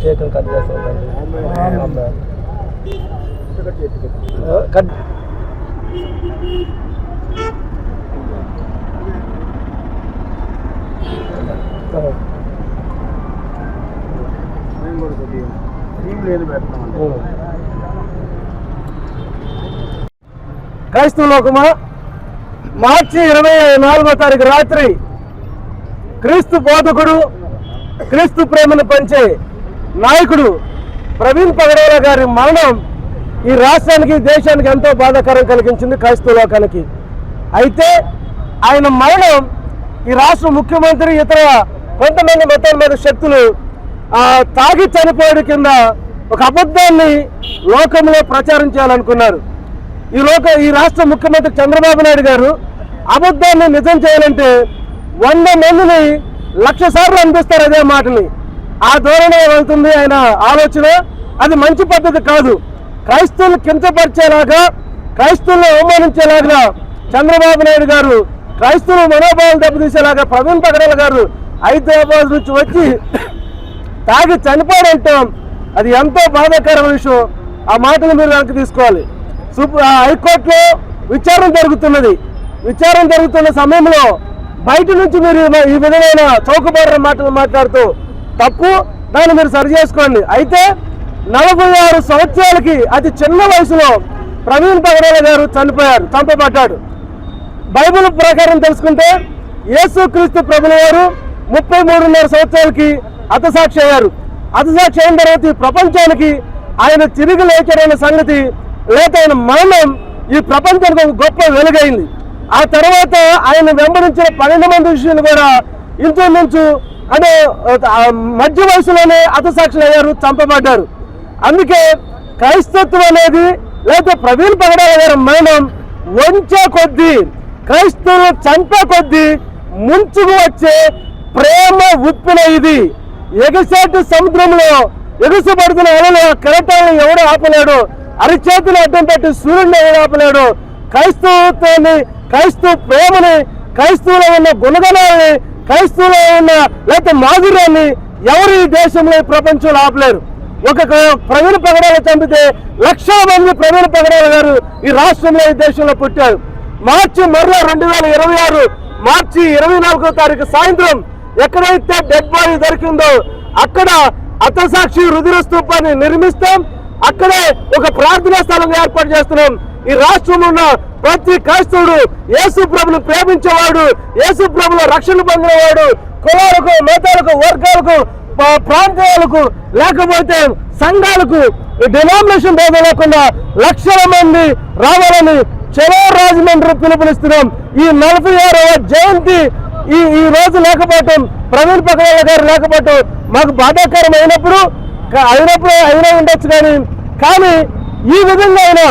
Cake cut చేస్తాం cut. క్రైస్తవ లోకమా? మార్చి ఇరవై నాలుగో తారీఖు రాత్రి క్రీస్తు బోధకుడు క్రీస్తు ప్రేమను పంచే నాయకుడు ప్రవీణ్ పగడేల గారి మరణం ఈ రాష్ట్రానికి దేశానికి ఎంతో బాధాకరం కలిగించింది క్రైస్తవ లోకానికి. అయితే ఆయన మరణం ఈ రాష్ట్ర ముఖ్యమంత్రి ఇతర కొంతమంది మొత్తం మీద శక్తులు తాగి చనిపోయాడు కింద ఒక అబద్ధాన్ని లోకంలో ప్రచారం చేయాలనుకున్నారు. ఈ లోక ఈ రాష్ట్ర ముఖ్యమంత్రి చంద్రబాబు నాయుడు గారు అబద్ధాన్ని నిజం చేయాలంటే వంద మందిని లక్ష సార్లు అనిపిస్తారు అదే మాటని. ఆ ధోరణి వెళ్తుంది ఆయన ఆలోచన? అది మంచి పద్ధతి కాదు. క్రైస్తవులు కించపరిచేలాగా క్రైస్తవులను అవమానించేలాగా చంద్రబాబు నాయుడు గారు క్రైస్తవుల మనోభావాలు దెబ్బతీసేలాగా ప్రవీణ్ పగడల గారు హైదరాబాద్ నుంచి వచ్చి తాగి చనిపోవడంటాం అది ఎంతో బాధాకరమైన విషయం. ఆ మాటలు మీరు వెనక్కి తీసుకోవాలి. సూపర్ హైకోర్టులో విచారణ జరుగుతున్నది. విచారణ జరుగుతున్న సమయంలో బయట నుంచి మీరు ఈ- ఈ విధమైన చౌకబారు మాటలు మాట్లాడుతూ తప్పు దాన్ని మీరు సరి చేసుకోండి. అయితే నలభై ఆరు సంవత్సరాలకి అతి చిన్న వయసులో ప్రవీణ్ పగడాల గారు చనిపోయారు చంపబడ్డాడు. బైబిల్ ప్రకారం తెలుసుకుంటే యేసుక్రీస్తు ప్రభుల గారు ముప్పై మూడున్నర సంవత్సరాలకి అతసాక్షి అయ్యారు. అతసాక్షి అయిన తర్వాత ఈ ప్రపంచానికి ఆయన తిరిగి లేచడైన సంగతి లేక ఆయన మరణం ఈ ప్రపంచానికి ఒక గొప్ప వెలుగైంది. ఆ తర్వాత ఆయన వెంబడించిన పన్నెండు మంది విషయాలు కూడా ఇంచుమించు అంటే మధ్య వయసులోనే అతసాక్షులు అయ్యారు చంపబడ్డారు. అందుకే క్రైస్తత్వం అనేది లేకపోతే ప్రవీణ్ పగడాల గారి మరణం వంచే కొద్దీ క్రైస్తవులు చంపే కొద్దీ ముంచుకు వచ్చే ప్రేమ ఉప్పిన ఇది. ఎగసాటి సముద్రంలో ఎగుసపడుతున్న అలలో కెరటాలను ఎవడు ఆపలేడు? అరిచేతులు అడ్డం పెట్టి సూర్యుడిని ఎవడు ఆపలేడు? క్రైస్తవత్వాన్ని క్రైస్తవ ప్రేమని క్రైస్తవులో ఉన్న గుణగణాలని క్రైస్తవులో ఉన్న లేకపోతే మాధుర్యాన్ని ఎవరు ఈ దేశంలో ప్రపంచంలో ఆపలేరు. ఒక ప్రవీణ పగడాలు చంపితే లక్షల మంది ప్రవీణ పగడాల గారు ఈ రాష్ట్రంలో ఈ దేశంలో పుట్టారు. మార్చి మరలా రెండు వేల ఇరవై ఆరు మార్చి ఇరవై నాలుగో తారీఖు సాయంత్రం ఎక్కడైతే డెడ్ బాడీ దొరికిందో అక్కడ అతసాక్షి రుధిర స్తూపాన్ని నిర్మిస్తాం. అక్కడే ఒక ప్రార్థనా స్థలం ఏర్పాటు చేస్తున్నాం. ఈ రాష్ట్రంలో ఉన్న ప్రతి క్రైస్తవుడు యేసు ప్రభుని ప్రేమించేవాడు యేసు ప్రభులో రక్షణ పొందినవాడు కులాలకు మతాలకు వర్గాలకు ప్రాంతాలకు లేకపోతే సంఘాలకు డినామినేషన్ భేదం లేకుండా లక్షల మంది రావాలని చెరో రాజమండ్రి పిలుపునిస్తున్నాం. ఈ నలభై ఆరవ జయంతి ఈ ఈ రోజు లేకపోవటం ప్రవీణ్ పగడాల గారు లేకపోవటం మాకు బాధాకరం అయినప్పుడు అయినప్పుడు అయినా ఉండొచ్చు కానీ కానీ ఈ విధంగా అయినా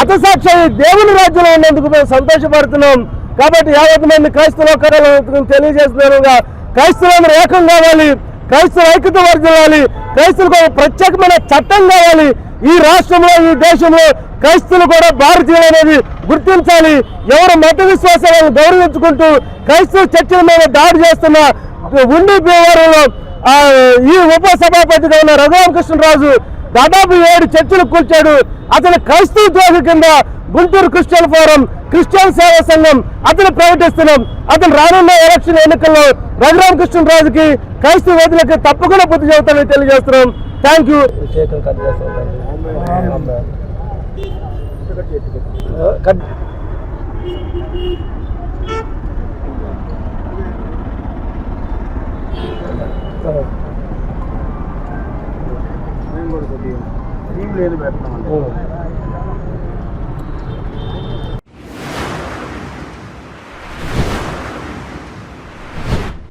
అతసాక్షి దేవుని రాజ్యంలో ఉన్నందుకు మేము సంతోషపడుతున్నాం. కాబట్టి యావత్ మంది క్రైస్తవ కళలు తెలియజేస్తున్నారుగా క్రైస్తవులందరూ ఏకం కావాలి క్రైస్తవ ఐక్యత వర్ధిల్లాలి క్రైస్తవులకు ఒక ప్రత్యేకమైన చట్టం కావాలి. ఈ రాష్ట్రంలో ఈ దేశంలో క్రైస్తులు కూడా భారతీయులు అనేది గుర్తించాలి. ఎవరు మత విశ్వాసాలను గౌరవించుకుంటూ క్రైస్తవ చర్చల మీద దాడి చేస్తున్న ఉండి వ్యవహారంలో ఈ ఉప సభాపతిగా ఉన్న రఘురామకృష్ణరాజు దాదాపు ఏడు చర్చలు కూల్చాడు. అతను క్రైస్తవ ద్రోహి కింద గుంటూరు క్రిస్టియన్ ఫోరం క్రిస్టియన్ సేవా సంఘం అతను ప్రకటిస్తున్నాం. అతను రానున్న ఎలక్షన్ ఎన్నికల్లో రఘురామకృష్ణరాజుకి క్రైస్తవ వేదులకి తప్పకుండా బుద్ధి చెబుతానని తెలియజేస్తున్నాం. Thank you Thank you. కూడా